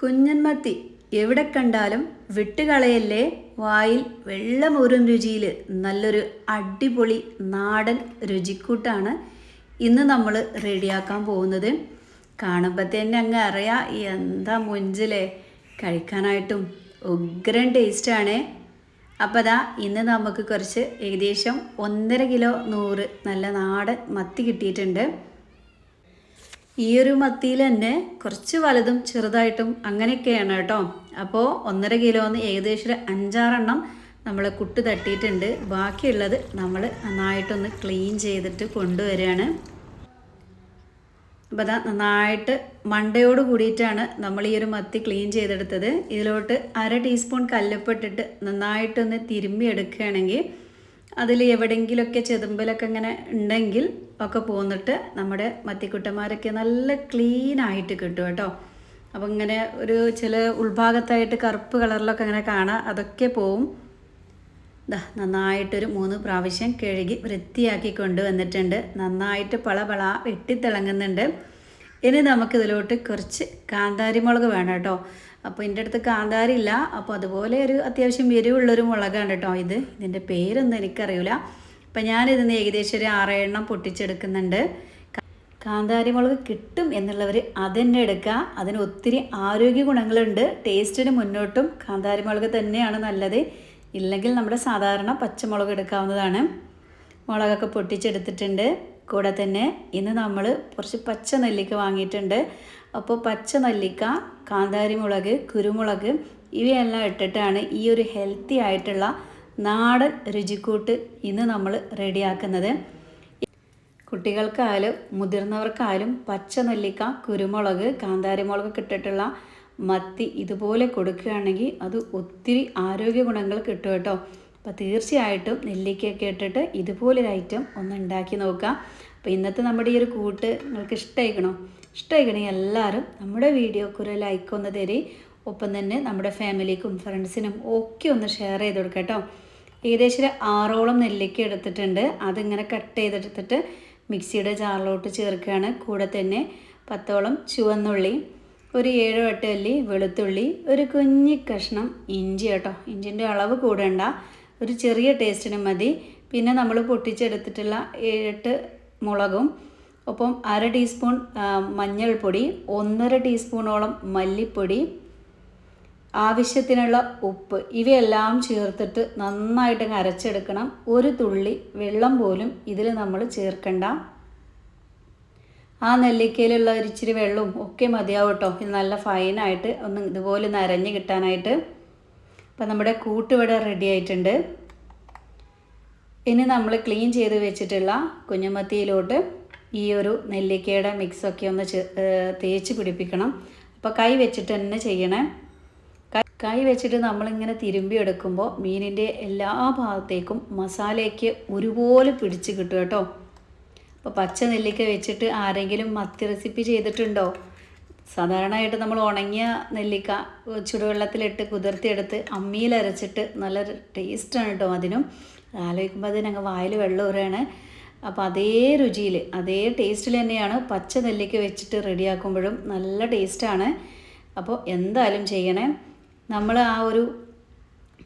കുഞ്ഞൻമത്തി എവിടെ കണ്ടാലും വിട്ടുകളയല്ലേ? വായിൽ വെള്ളമൂറും രുചിയിൽ നല്ലൊരു അടിപൊളി നാടൻ രുചിക്കൂട്ടാണ് ഇന്ന് നമ്മൾ റെഡിയാക്കാൻ പോകുന്നത്. കാണുമ്പോൾ തന്നെ അങ്ങ് അറിയാം എന്താ മുഞ്ചിലെ? കഴിക്കാനായിട്ടും ഉഗ്രൻ ടേസ്റ്റാണ് അപ്പോൾ അതാ ഇന്ന് നമുക്ക് കുറച്ച് ഏകദേശം ഒന്നര കിലോ നൂറ് നല്ല നാടൻ മത്തി കിട്ടിയിട്ടുണ്ട്. ഈ ഒരു മത്തിയിൽ തന്നെ കുറച്ച് വലുതും ചെറുതായിട്ടും അങ്ങനെയൊക്കെയാണ് കേട്ടോ. അപ്പോൾ ഒന്നര കിലോന്ന് ഏകദേശം ഒരു അഞ്ചാറെണ്ണം നമ്മൾ കുട്ട് തട്ടിയിട്ടുണ്ട്. ബാക്കിയുള്ളത് നമ്മൾ നന്നായിട്ടൊന്ന് ക്ലീൻ ചെയ്തിട്ട് കൊണ്ടുവരികയാണ്. അപ്പോൾ അതാ നന്നായിട്ട് മണ്ടയോട് കൂടിയിട്ടാണ് നമ്മൾ ഈ ഒരു മത്തി ക്ലീൻ ചെയ്തെടുത്തത്. ഇതിലോട്ട് അര ടീസ്പൂൺ കല്ലുപ്പിട്ടിട്ട് നന്നായിട്ടൊന്ന് തിരുമ്മി എടുക്കുകയാണെങ്കിൽ അതിൽ എവിടെയെങ്കിലുമൊക്കെ ചെതുമ്പലൊക്കെ ഇങ്ങനെ ഉണ്ടെങ്കിൽ ഒക്കെ പോന്നിട്ട് നമ്മുടെ മത്തിക്കുട്ടന്മാരൊക്കെ നല്ല ക്ലീൻ ആയിട്ട് കിട്ടും കേട്ടോ. അപ്പോൾ ഇങ്ങനെ ഒരു ചില ഉൾഭാഗത്തായിട്ട് കറുപ്പ് കളറിലൊക്കെ ഇങ്ങനെ കാണാം അതൊക്കെ പോവും. നന്നായിട്ടൊരു മൂന്ന് പ്രാവശ്യം കഴുകി വൃത്തിയാക്കി കൊണ്ടുവന്നിട്ടുണ്ട്. നന്നായിട്ട് പള പള വെട്ടിത്തിളങ്ങുന്നുണ്ട്. ഇനി നമുക്കിതിലോട്ട് കുറച്ച് കാന്താരി മുളക് വേണം കേട്ടോ. അപ്പോൾ എന്റെ അടുത്ത് കാന്താരില്ല അപ്പോൾ അതുപോലെ ഒരു അത്യാവശ്യം എരിവുള്ളൊരു മുളകാണ് കേട്ടോ ഇത്. ഇതിന്റെ പേരൊന്നും എനിക്കറിയില്ല അപ്പം ഞാനിതിന് ഏകദേശം ഒരു ആറെണ്ണം പൊട്ടിച്ചെടുക്കുന്നുണ്ട്. കാന്താരി മുളക് കിട്ടും എന്നുള്ളവർ അതുതന്നെ എടുക്കുക അതിന് ഒത്തിരി ആരോഗ്യ ഗുണങ്ങളുണ്ട്. ടേസ്റ്റിന് മുന്നോട്ടും കാന്താരി മുളക് തന്നെയാണ് നല്ലത്. ഇല്ലെങ്കിൽ നമ്മുടെ സാധാരണ പച്ചമുളക് എടുക്കാവുന്നതാണ്. മുളകൊക്കെ പൊട്ടിച്ചെടുത്തിട്ടുണ്ട്. കൂടെ തന്നെ ഇന്ന് നമ്മൾ കുറച്ച് പച്ച നെല്ലിക്ക വാങ്ങിയിട്ടുണ്ട്. അപ്പോൾ പച്ച നെല്ലിക്ക കാന്താരി മുളക് കുരുമുളക് ഇവയെല്ലാം ഇട്ടിട്ടാണ് ഈ ഒരു ഹെൽത്തി ആയിട്ടുള്ള നാടൻ രുചിക്കൂട്ട് ഇന്ന് നമ്മൾ റെഡിയാക്കുന്നത്. കുട്ടികൾക്കായാലും മുതിർന്നവർക്കായാലും പച്ച നെല്ലിക്ക കുരുമുളക് കാന്താരി മുളക് ഇട്ടിട്ടുള്ള മത്തി ഇതുപോലെ കൊടുക്കുകയാണെങ്കിൽ അത് ഒത്തിരി ആരോഗ്യ ഗുണങ്ങൾ കിട്ടും കേട്ടോ. അപ്പോൾ തീർച്ചയായിട്ടും നെല്ലിക്കയൊക്കെ ഇട്ടിട്ട് ഇതുപോലൊരു ഐറ്റം ഒന്ന് ഉണ്ടാക്കി നോക്കുക അപ്പോൾ ഇന്നത്തെ നമ്മുടെ ഈ ഒരു കൂട്ട് നിങ്ങൾക്ക് ഇഷ്ടമായിക്കണോ ഇഷ്ടമായിക്കണമെങ്കിൽ എല്ലാവരും നമ്മുടെ വീഡിയോക്ക് ഒരു ലൈക്ക് ഒന്ന് തരി. ഒപ്പം തന്നെ നമ്മുടെ ഫാമിലിക്കും ഫ്രണ്ട്സിനും ഒക്കെ ഒന്ന് ഷെയർ ചെയ്ത് കൊടുക്കുക കേട്ടോ. ഏകദേശം ഒരു ആറോളം നെല്ലിക്ക എടുത്തിട്ടുണ്ട്. അതിങ്ങനെ കട്ട് ചെയ്തെടുത്തിട്ട് മിക്സിയുടെ ജാറിലോട്ട് ചേർക്കുകയാണ്. കൂടെ തന്നെ പത്തോളം ചുവന്നുള്ളി ഒരു ഏഴോ എട്ട് അല്ലി വെളുത്തുള്ളി ഒരു കുഞ്ഞി കഷ്ണം ഇഞ്ചി കേട്ടോ. ഇഞ്ചിന്റെ അളവ് കൂടണ്ട. ഒരു ചെറിയ ടേസ്റ്റിന് മതി. പിന്നെ നമ്മൾ പൊട്ടിച്ചെടുത്തിട്ടുള്ള ഏഴെട്ട് മുളകും ഒപ്പം അര ടീസ്പൂൺ മഞ്ഞൾപ്പൊടി ഒന്നര ടീസ്പൂണോളം മല്ലിപ്പൊടി ആവശ്യത്തിനുള്ള ഉപ്പ് ഇവയെല്ലാം ചേർത്തിട്ട് നന്നായിട്ട് അരച്ചെടുക്കണം. ഒരു തുള്ളി വെള്ളം പോലും ഇതിൽ നമ്മൾ ചേർക്കണ്ട. ആ നെല്ലിക്കയിലുള്ള ഒരിച്ചിരി വെള്ളവും ഒക്കെ മതിയാവും കേട്ടോ. ഇത് നല്ല ഫൈനായിട്ട് ഒന്ന് ഇതുപോലെ നരഞ്ഞ് കിട്ടാനായിട്ട്. അപ്പം നമ്മുടെ കൂട്ടുവട റെഡി ആയിട്ടുണ്ട്. ഇനി നമ്മൾ ക്ലീൻ ചെയ്ത് വെച്ചിട്ടുള്ള കുഞ്ഞുമത്തിയിലോട്ട് ഈ ഒരു നെല്ലിക്കയുടെ മിക്സൊക്കെ ഒന്ന് തേച്ച് പിടിപ്പിക്കണം. അപ്പോൾ കൈ വെച്ചിട്ട് തന്നെ ചെയ്യണേ. കൈ വെച്ചിട്ട് നമ്മളിങ്ങനെ തിരുമ്പി എടുക്കുമ്പോൾ മീനിന്റെ എല്ലാ ഭാഗത്തേക്കും മസാലയ്ക്ക് ഒരുപോലെ പിടിച്ച് കിട്ടും കേട്ടോ. അപ്പോൾ പച്ച നെല്ലിക്ക വെച്ചിട്ട് ആരെങ്കിലും മത്തി റെസിപ്പി ചെയ്തിട്ടുണ്ടോ? സാധാരണയായിട്ട് നമ്മൾ ഉണങ്ങിയ നെല്ലിക്ക ചുടുവെള്ളത്തിലിട്ട് കുതിർത്തിയെടുത്ത് അമ്മിയിൽ അരച്ചിട്ട് നല്ല ടേസ്റ്റാണ് കേട്ടോ അതിനും. ആലോചിക്കുമ്പോൾ അതിനങ്ങ് വായിൽ വെള്ളം ഉറയാണ് അപ്പോൾ അതേ രുചിയിൽ അതേ ടേസ്റ്റിൽ തന്നെയാണ് പച്ച നെല്ലിക്ക വെച്ചിട്ട് റെഡിയാക്കുമ്പോഴും നല്ല ടേസ്റ്റാണ് അപ്പോൾ എന്തായാലും ചെയ്യണേ. നമ്മൾ ആ ഒരു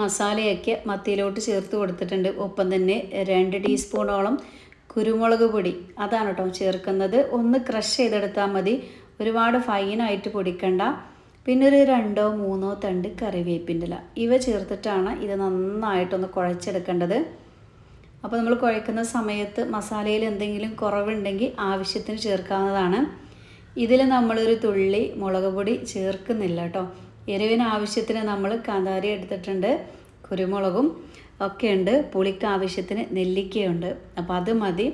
മസാലയൊക്കെ മത്തിയിലോട്ട് ചേർത്ത് കൊടുത്തിട്ടുണ്ട്. ഒപ്പം തന്നെ രണ്ട് ടീസ്പൂണോളം കുരുമുളക് പൊടി. അതാണ് കേട്ടോ ചേർക്കുന്നത്. ഒന്ന് ക്രഷ് ചെയ്തെടുത്താൽ മതി. ഒരുപാട് ഫൈനായിട്ട് പൊടിക്കണ്ട. പിന്നെ ഒരു രണ്ടോ മൂന്നോ തണ്ട് കറിവേപ്പിന്റെ ഇല ഇവ ചേർത്തിട്ടാണ് ഇത് നന്നായിട്ടൊന്ന് കുഴച്ചെടുക്കേണ്ടത്. അപ്പോൾ നമ്മൾ കുഴക്കുന്ന സമയത്ത് മസാലയിൽ എന്തെങ്കിലും കുറവുണ്ടെങ്കിൽ ആവശ്യത്തിന് ചേർക്കാവുന്നതാണ്. ഇതിൽ നമ്മളൊരു തുള്ളി മുളക് പൊടി ചേർക്കുന്നില്ല കേട്ടോ എരിവിന് ആവശ്യത്തിന് നമ്മൾ കാന്താരി എടുത്തിട്ടുണ്ട് കുരുമുളകും ഒക്കെ ഉണ്ട് പുളിക്ക് ആവശ്യത്തിന് നെല്ലിക്കയുണ്ട്. അപ്പോൾ അത് മതി.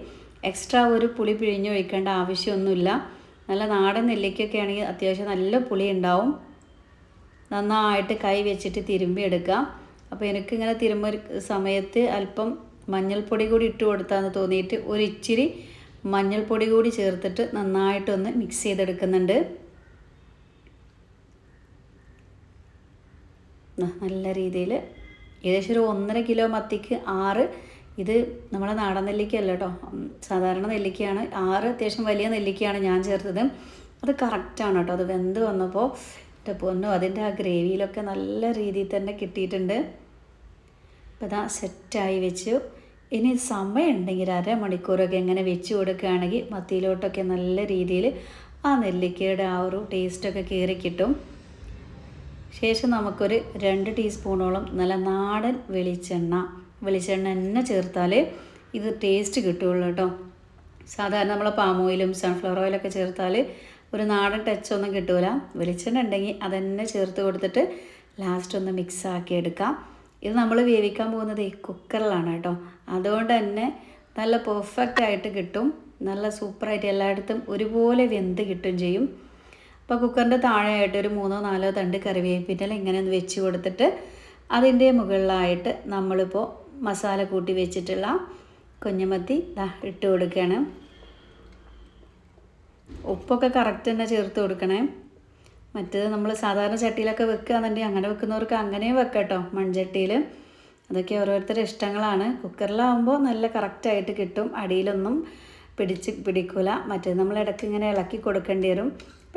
എക്സ്ട്രാ ഒരു പുളി പിഴിഞ്ഞ് ഒഴിക്കേണ്ട ആവശ്യമൊന്നുമില്ല. നല്ല നാടൻ നെല്ലിക്കൊക്കെ ആണെങ്കിൽ അത്യാവശ്യം നല്ല പുളി ഉണ്ടാവും നന്നായിട്ട് കൈ വെച്ചിട്ട് തിരുമ്പി എടുക്കാം അപ്പോൾ എനിക്കിങ്ങനെ തിരുമ്പ സമയത്ത് അല്പം മഞ്ഞൾപ്പൊടി കൂടി ഇട്ട് കൊടുത്താന്ന് തോന്നിയിട്ട് ഒരു ഇച്ചിരി മഞ്ഞൾപ്പൊടി കൂടി ചേർത്തിട്ട് നന്നായിട്ടൊന്ന് മിക്സ് ചെയ്തെടുക്കുന്നുണ്ട്. നല്ല രീതിയിൽ ഏകദേശം ഒരു ഒന്നര കിലോ മത്തിക്ക് ആറ് ഇത് നമ്മളെ നാടൻ നെല്ലിക്കയല്ല കേട്ടോ. സാധാരണ നെല്ലിക്കയാണ്. ആറ് അത്യാവശ്യം വലിയ നെല്ലിക്കയാണ് ഞാൻ ചേർത്തത്. അത് കറക്റ്റാണ് കേട്ടോ. അത് വെന്ത് വന്നപ്പോൾ പൊന്നും അതിന്റെ ആ ഗ്രേവിയിലൊക്കെ നല്ല രീതിയിൽ തന്നെ കിട്ടിയിട്ടുണ്ട്. അപ്പോൾ ഇതാ സെറ്റായി വെച്ചു. ഇനി സമയം ഉണ്ടെങ്കിൽ അരമണിക്കൂറൊക്കെ എങ്ങനെ വെച്ച് കൊടുക്കുകയാണെങ്കിൽ മത്തിയിലോട്ടൊക്കെ നല്ല രീതിയിൽ ആ നെല്ലിക്കയുടെ ആ ഒരു ടേസ്റ്റൊക്കെ കയറി കിട്ടും. ശേഷം നമുക്കൊരു രണ്ട് ടീസ്പൂണോളം നല്ല നാടൻ വെളിച്ചെണ്ണ വെളിച്ചെണ്ണ തന്നെ ചേർത്താൽ ഇത് ടേസ്റ്റ് കിട്ടുള്ളൂ കേട്ടോ. സാധാരണ നമ്മൾ പാം ഓയിലും സൺഫ്ലവർ ഓയിലൊക്കെ ചേർത്താൽ ഒരു നാടൻ ടച്ച് ഒന്നും കിട്ടൂല. വെളിച്ചെണ്ണ ഉണ്ടെങ്കിൽ അതന്നെ ചേർത്ത് കൊടുത്തിട്ട് ലാസ്റ്റ് ഒന്ന് മിക്സ് ആക്കി എടുക്കാം. ഇത് നമ്മൾ വേവിക്കാൻ പോകുന്നത് ഈ കുക്കറിലാണ് കേട്ടോ. അതുകൊണ്ട് തന്നെ നല്ല പെർഫെക്റ്റ് ആയിട്ട് കിട്ടും. നല്ല സൂപ്പറായിട്ട് എല്ലായിടത്തും ഒരുപോലെ വെന്ത് കിട്ടും ചെയ്യും. അപ്പോൾ കുക്കറിന്റെ താഴെയായിട്ട് ഒരു മൂന്നോ നാലോ തണ്ട് കറിവേപ്പിന്റെ ഇങ്ങനെ ഒന്ന് വെച്ച് കൊടുത്തിട്ട് അതിന്റെ മുകളിലായിട്ട് നമ്മളിപ്പോൾ മസാല കൂട്ടി വെച്ചിട്ടുള്ള കുഞ്ഞമത്തി ദാ ഇട്ട് കൊടുക്കണം. ഉപ്പൊക്കെ കറക്റ്റ് തന്നെ ചേർത്ത് കൊടുക്കണേ. മറ്റേത് നമ്മൾ സാധാരണ ചട്ടിയിലൊക്കെ വെക്കുകയാണെന്നുണ്ടെങ്കിൽ അങ്ങനെ വെക്കുന്നവർക്ക് അങ്ങനെയും വെക്കാം കേട്ടോ മൺചട്ടിയിൽ അതൊക്കെ ഓരോരുത്തരുടെ ഇഷ്ടങ്ങളാണ്. കുക്കറിലാവുമ്പോൾ നല്ല കറക്റ്റായിട്ട് കിട്ടും. അടിയിലൊന്നും പിടിച്ച് പിടിക്കില്ല മറ്റേത് നമ്മൾ ഇടയ്ക്ക് ഇങ്ങനെ ഇളക്കി കൊടുക്കേണ്ടി വരും.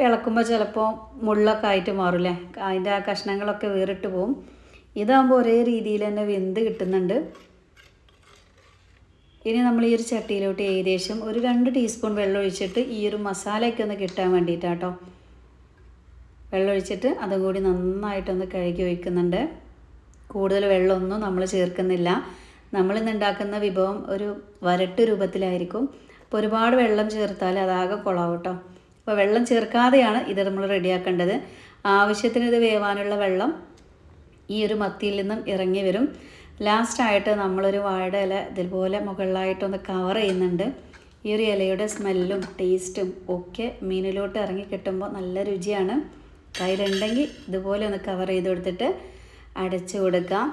ഇളക്കുമ്പോൾ ചിലപ്പോൾ മുള്ളൊക്കെ ആയിട്ട് മാറില്ലേ അതിന്റെ ആ കഷ്ണങ്ങളൊക്കെ വേറിട്ട് പോവും. ഇതാകുമ്പോൾ ഒരേ രീതിയിൽ തന്നെ വെന്ത് കിട്ടുന്നുണ്ട്. ഇനി നമ്മൾ ഈ ഒരു ചട്ടിയിലോട്ട് ഏകദേശം ഒരു രണ്ട് ടീസ്പൂൺ വെള്ളം ഒഴിച്ചിട്ട് ഈ ഒരു മസാലയൊക്കെ ഒന്ന് കിട്ടാൻ വേണ്ടിയിട്ടാട്ടോ. വെള്ളം ഒഴിച്ചിട്ട് അതും കൂടി നന്നായിട്ടൊന്ന് കഴുകി ഒഴിക്കുന്നുണ്ട്. കൂടുതൽ വെള്ളമൊന്നും നമ്മൾ ചേർക്കുന്നില്ല. നമ്മൾ ഇന്ന് ഉണ്ടാക്കുന്ന വിഭവം ഒരു വരട്ട് രൂപത്തിലായിരിക്കും. അപ്പോൾ ഒരുപാട് വെള്ളം ചേർത്താൽ അതാകെ കൊളാവും കേട്ടോ. അപ്പോൾ വെള്ളം ചേർക്കാതെയാണ് ഇത് നമ്മൾ റെഡിയാക്കേണ്ടത്. ആവശ്യത്തിന് ഇത് വേവാനുള്ള വെള്ളം ഈ ഒരു മത്തിയിൽ നിന്നും ഇറങ്ങി വരും. ലാസ്റ്റായിട്ട് നമ്മളൊരു വാഴ ഇല ഇതുപോലെ മുകളിലായിട്ടൊന്ന് കവർ ചെയ്യുന്നുണ്ട്. ഈ ഒരു ഇലയുടെ സ്മെല്ലും ടേസ്റ്റും ഒക്കെ മീനിലോട്ട് ഇറങ്ങി കിട്ടുമ്പോൾ നല്ല രുചിയാണ്. കയ്യിലുണ്ടെങ്കിൽ ഇതുപോലെ ഒന്ന് കവർ ചെയ്ത് കൊടുത്തിട്ട് അടച്ചു കൊടുക്കാം.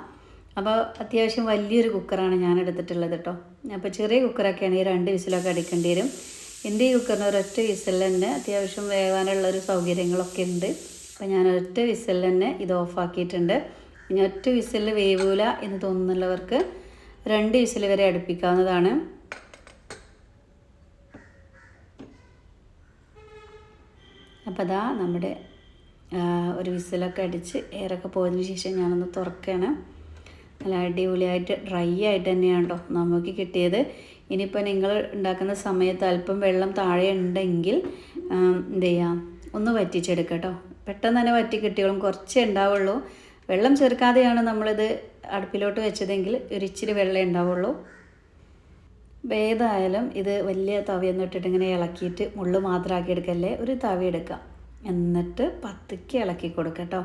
അപ്പോൾ അത്യാവശ്യം വലിയൊരു കുക്കറാണ് ഞാൻ എടുത്തിട്ടുള്ളത് കേട്ടോ. അപ്പോൾ ചെറിയ കുക്കറൊക്കെ ആണെങ്കിൽ രണ്ട് വിസിലൊക്കെ അടിക്കേണ്ടി വരും. എന്റെ ഈ കുക്കറിന് ഒരൊറ്റ വിസിൽ തന്നെ അത്യാവശ്യം വേവാനുള്ള ഒരു സൗകര്യങ്ങളൊക്കെ ഉണ്ട്. അപ്പോൾ ഞാൻ ഒരൊറ്റ വിസിൽ തന്നെ ഇത് ഓഫാക്കിയിട്ടുണ്ട് ഇനി ഒറ്റ വിസിലിൽ വേവൂല എന്ന് തോന്നുന്നുള്ളവർക്ക് രണ്ട് വിസിൽ വരെ അടുപ്പിക്കാവുന്നതാണ്. അപ്പോൾ അതാ നമ്മുടെ ഒരു വിസിലൊക്കെ അടിച്ച് എയറൊക്കെ പോയതിന് ശേഷം ഞാനൊന്ന് തുറക്കുകയാണ്. നല്ല അടിപൊളിയായിട്ട് ഡ്രൈ ആയിട്ട് തന്നെയാണ് കേട്ടോ നമുക്ക് കിട്ടിയത്. ഇനിയിപ്പോൾ നിങ്ങൾ ഉണ്ടാക്കുന്ന സമയത്ത് അല്പം വെള്ളം താഴെ ഉണ്ടെങ്കിൽ എന്ത് ചെയ്യാം? ഒന്ന് വറ്റിച്ചെടുക്കുക കേട്ടോ. പെട്ടെന്ന് തന്നെ വറ്റി കിട്ടിയോളും കുറച്ചേ ഉണ്ടാവുള്ളൂ. വെള്ളം ചേർക്കാതെയാണ് നമ്മളിത് അടുപ്പിലോട്ട് വെച്ചതെങ്കിൽ ഒരിച്ചിരി വെള്ളമേ ഉണ്ടാവുള്ളൂ. ഏതായാലും ഇത് വലിയ തവിയൊന്നും ഇട്ടിട്ട് ഇങ്ങനെ ഇളക്കിയിട്ട് മുള്ളു മാത്രമാക്കി എടുക്കല്ലേ? ഒരു തവി എടുക്കാം. എന്നിട്ട് പതുക്കെ ഇളക്കി കൊടുക്കുക കേട്ടോ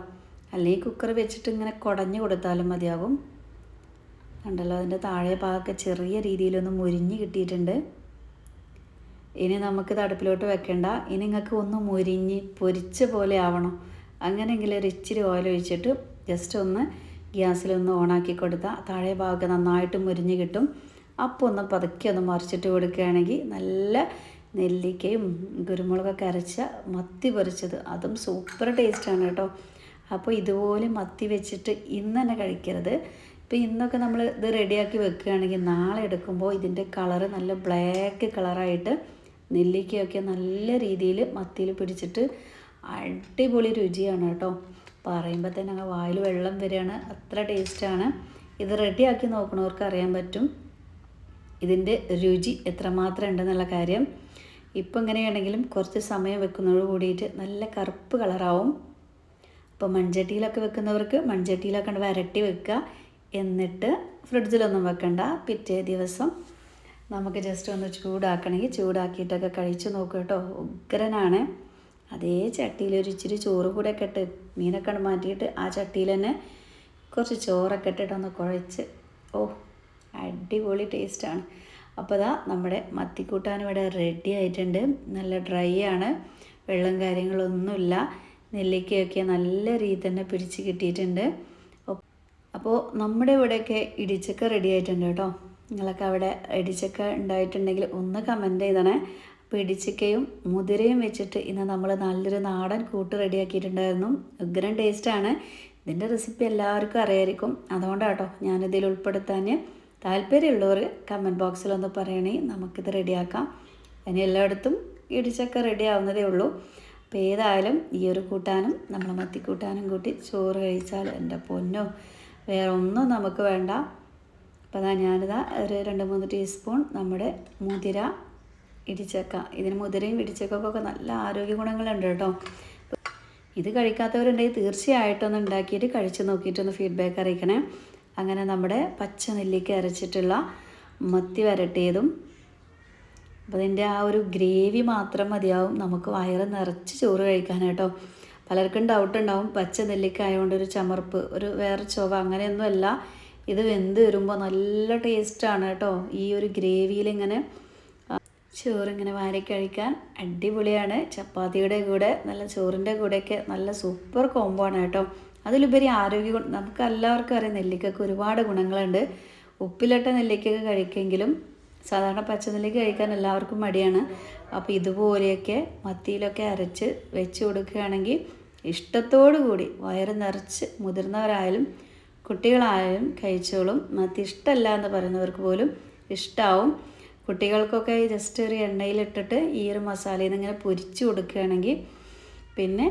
അല്ലെങ്കിൽ കുക്കർ വെച്ചിട്ട് ഇങ്ങനെ കുടഞ്ഞു കൊടുത്താലും മതിയാകും കണ്ടല്ലോ അതിന്റെ താഴെ ഭാഗമൊക്കെ ചെറിയ രീതിയിലൊന്ന് മുരിഞ്ഞ് കിട്ടിയിട്ടുണ്ട്. ഇനി നമുക്കിത് അടുപ്പിലോട്ട് വെക്കണ്ട. ഇനി നിങ്ങൾക്ക് ഒന്ന് മുരിഞ്ഞ് പൊരിച്ച പോലെ ആവണം. അങ്ങനെയെങ്കിൽ ഒരു ഇച്ചിരി ഓയിൽ ഒഴിച്ചിട്ട് ജസ്റ്റ് ഒന്ന് ഗ്യാസിലൊന്ന് ഓണാക്കി കൊടുത്താൽ താഴെ ഭാഗമൊക്കെ നന്നായിട്ട് മുരിഞ്ഞ് കിട്ടും. അപ്പോൾ ഒന്ന് പതുക്കി ഒന്ന് മറിച്ചിട്ട് കൊടുക്കുകയാണെങ്കിൽ നല്ല നെല്ലിക്കയും കുരുമുളകൊക്കെ അരച്ച മത്തി പൊരിച്ചത്. അതും സൂപ്പർ ടേസ്റ്റാണ് കേട്ടോ. അപ്പോൾ ഇതുപോലെ മത്തി വെച്ചിട്ട് ഇന്ന് തന്നെ കഴിക്കരുത്. ഇപ്പോൾ ഇന്നൊക്കെ നമ്മൾ ഇത് റെഡിയാക്കി വെക്കുകയാണെങ്കിൽ നാളെ എടുക്കുമ്പോൾ ഇതിന്റെ കളറ് നല്ല ബ്ലാക്ക് കളറായിട്ട് നെല്ലിക്കയൊക്കെ നല്ല രീതിയിൽ മത്തിയിൽ പിടിച്ചിട്ട് അടിപൊളി രുചിയാണ് കേട്ടോ. പറയുമ്പോൾ തന്നെ അങ്ങ് വായിൽ വെള്ളം വരികയാണ്. അത്ര ടേസ്റ്റാണ് ഇത് റെഡിയാക്കി നോക്കണവർക്ക് അറിയാൻ പറ്റും. ഇതിന്റെ രുചി എത്രമാത്രം ഉണ്ടെന്നുള്ള കാര്യം. ഇപ്പം ഇങ്ങനെയാണെങ്കിലും കുറച്ച് സമയം വെക്കുന്നതോട് കൂടിയിട്ട് നല്ല കറുപ്പ് കളറാവും. അപ്പോൾ മൺചട്ടിയിലൊക്കെ വെക്കുന്നവർക്ക് മൺചട്ടിയിലൊക്കെ വരട്ടി വെക്കുക. എന്നിട്ട് ഫ്രിഡ്ജിലൊന്നും വെക്കണ്ട. പിറ്റേ ദിവസം നമുക്ക് ജസ്റ്റ് ഒന്ന് ചൂടാക്കണമെങ്കിൽ ചൂടാക്കിയിട്ടൊക്കെ കഴിച്ച് നോക്കുക കേട്ടോ. ഉഗ്രനാണ്. അതേ ചട്ടിയിൽ ഒരു ഇച്ചിരി ചോറ് കൂടെ ഒക്കെ ഇട്ട് മീനൊക്കെ മാറ്റിയിട്ട് ആ ചട്ടിയിൽ തന്നെ കുറച്ച് ചോറൊക്കെ ഇട്ടിട്ട് ഒന്ന് കുഴച്ച്. ഓ അടിപൊളി ടേസ്റ്റാണ് അപ്പോൾ ഇതാ നമ്മുടെ മത്തിക്കൂട്ടാൻ ഇവിടെ റെഡി ആയിട്ടുണ്ട്. നല്ല ഡ്രൈ ആണ്. വെള്ളം കാര്യങ്ങളൊന്നുമില്ല. നെല്ലിക്കയൊക്കെ നല്ല രീതി തന്നെ പിടിച്ച് കിട്ടിയിട്ടുണ്ട്. അപ്പോൾ നമ്മുടെ ഇവിടെയൊക്കെ ഇടിച്ചക്ക റെഡി ആയിട്ടുണ്ട് കേട്ടോ. നിങ്ങളൊക്കെ അവിടെ ഇടിച്ചക്ക ഉണ്ടായിട്ടുണ്ടെങ്കിൽ ഒന്ന് കമന്റ് ചെയ്തണേ. അപ്പോൾ ഇടിച്ചക്കയും മുതിരയും വെച്ചിട്ട് ഇന്ന് നമ്മൾ നല്ലൊരു നാടൻ കൂട്ട് റെഡിയാക്കിയിട്ടുണ്ടായിരുന്നു. ഉഗ്രൻ ടേസ്റ്റാണ് ഇതിന്റെ റെസിപ്പി എല്ലാവർക്കും അറിയായിരിക്കും. അതുകൊണ്ടാണ് കേട്ടോ ഞാനിതിൽ ഉൾപ്പെടുത്താൻ താല്പര്യമുള്ളവർ കമന്റ് ബോക്സിലൊന്ന് പറയണേ. നമുക്കിത് റെഡിയാക്കാം. ഇനി എല്ലായിടത്തും ഇടിച്ചക്ക റെഡി ആവുന്നതേ ഉള്ളൂ. അപ്പോൾ ഏതായാലും ഈ ഒരു കൂട്ടാനും നമ്മൾ മത്തിക്കൂട്ടാനും കൂട്ടി ചോറ് കഴിച്ചാൽ എന്റെ പൊന്നോ വേറെ ഒന്നും നമുക്ക് വേണ്ട. അപ്പോൾ ഞാനിതാ ഒരു രണ്ട് മൂന്ന് ടീസ്പൂൺ നമ്മുടെ മുതിര ഇടിച്ചക്ക. ഇതിന് മുതിരയും ഇടിച്ചക്കൊക്കെ നല്ല ആരോഗ്യ ഗുണങ്ങളുണ്ട് കേട്ടോ. ഇത് കഴിക്കാത്തവരുണ്ടെങ്കിൽ തീർച്ചയായിട്ടും ഒന്ന് ഉണ്ടാക്കിയിട്ട് കഴിച്ച് നോക്കിയിട്ടൊന്ന് ഫീഡ്ബാക്ക് അറിയിക്കണേ. അങ്ങനെ നമ്മുടെ പച്ച നെല്ലിക്ക അരച്ചിട്ടുള്ള മത്തി വരട്ടിയതും അപ്പോൾ അതിന്റെ ആ ഒരു ഗ്രേവി മാത്രം മതിയാവും നമുക്ക് വയറ് നിറച്ച് ചോറ് കഴിക്കാനായിട്ടോ പലർക്കും ഡൗട്ട് ഉണ്ടാവും. പച്ച നെല്ലിക്ക ആയതുകൊണ്ട് ഒരു ചമർപ്പ് ഒരു വേറെ ചുവ അങ്ങനെയൊന്നുമല്ല. ഇത് വെന്ത് വരുമ്പോൾ നല്ല ടേസ്റ്റാണ് കേട്ടോ. ഈ ഒരു ഗ്രേവിയിൽ ഇങ്ങനെ ചോറിങ്ങനെ വാരി കഴിക്കാൻ അടിപൊളിയാണ്. ചപ്പാത്തിയുടെ കൂടെ നല്ല ചോറിന്റെ കൂടെയൊക്കെ നല്ല സൂപ്പർ കോംബോ ആണ് കേട്ടോ. അതിലുപരി ആരോഗ്യ ഗുണം നമുക്ക് എല്ലാവർക്കും അറിയാം നെല്ലിക്കയ്ക്ക് ഒരുപാട് ഗുണങ്ങളുണ്ട്. ഉപ്പിലിട്ട നെല്ലിക്കയൊക്കെ കഴിക്കുമെങ്കിലും സാധാരണ പച്ചനെല്ലിക്ക കഴിക്കാൻ എല്ലാവർക്കും മടിയാണ്. അപ്പോൾ ഇതുപോലെയൊക്കെ മത്തിയിലൊക്കെ അരച്ച് വെച്ച് കൊടുക്കുകയാണെങ്കിൽ ഇഷ്ടത്തോടു കൂടി വയറ് നിറച്ച് മുതിർന്നവരായാലും കുട്ടികളായാലും കഴിച്ചോളും. മത്തി ഇഷ്ടമല്ല എന്ന് പറയുന്നവർക്ക് പോലും ഇഷ്ടമാവും കുട്ടികൾക്കൊക്കെ ജസ്റ്റ് ഒരു എണ്ണയിലിട്ടിട്ട് ഈ ഒരു മസാലയിൽ നിന്ന് ഇങ്ങനെ പൊരിച്ച് കൊടുക്കുകയാണെങ്കിൽ പിന്നെ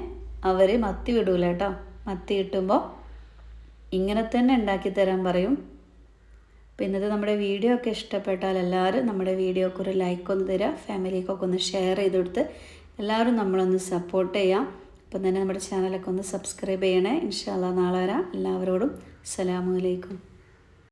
അവർ മത്തി വിടൂല കേട്ടോ. മത്തി കിട്ടുമ്പോൾ ഇങ്ങനെ തന്നെ ഉണ്ടാക്കി തരാൻ പറയും. പിന്നെ ഇന്നത്തെ നമ്മുടെ വീഡിയോ ഒക്കെ ഇഷ്ടപ്പെട്ടാൽ എല്ലാവരും നമ്മുടെ വീഡിയോക്ക് ഒരു ലൈക്ക് ഒന്ന് തരിക ഫാമിലിക്കൊക്കെ ഒന്ന് ഷെയർ ചെയ്ത് കൊടുത്ത് എല്ലാവരും നമ്മളൊന്ന് സപ്പോർട്ട് ചെയ്യാം. അപ്പം തന്നെ നമ്മുടെ ചാനലൊക്കെ ഒന്ന് സബ്സ്ക്രൈബ് ചെയ്യണേ. ഇൻഷാല്ല നാളെ വരാം. എല്ലാവരോടും അസ്സലാമു അലൈക്കും.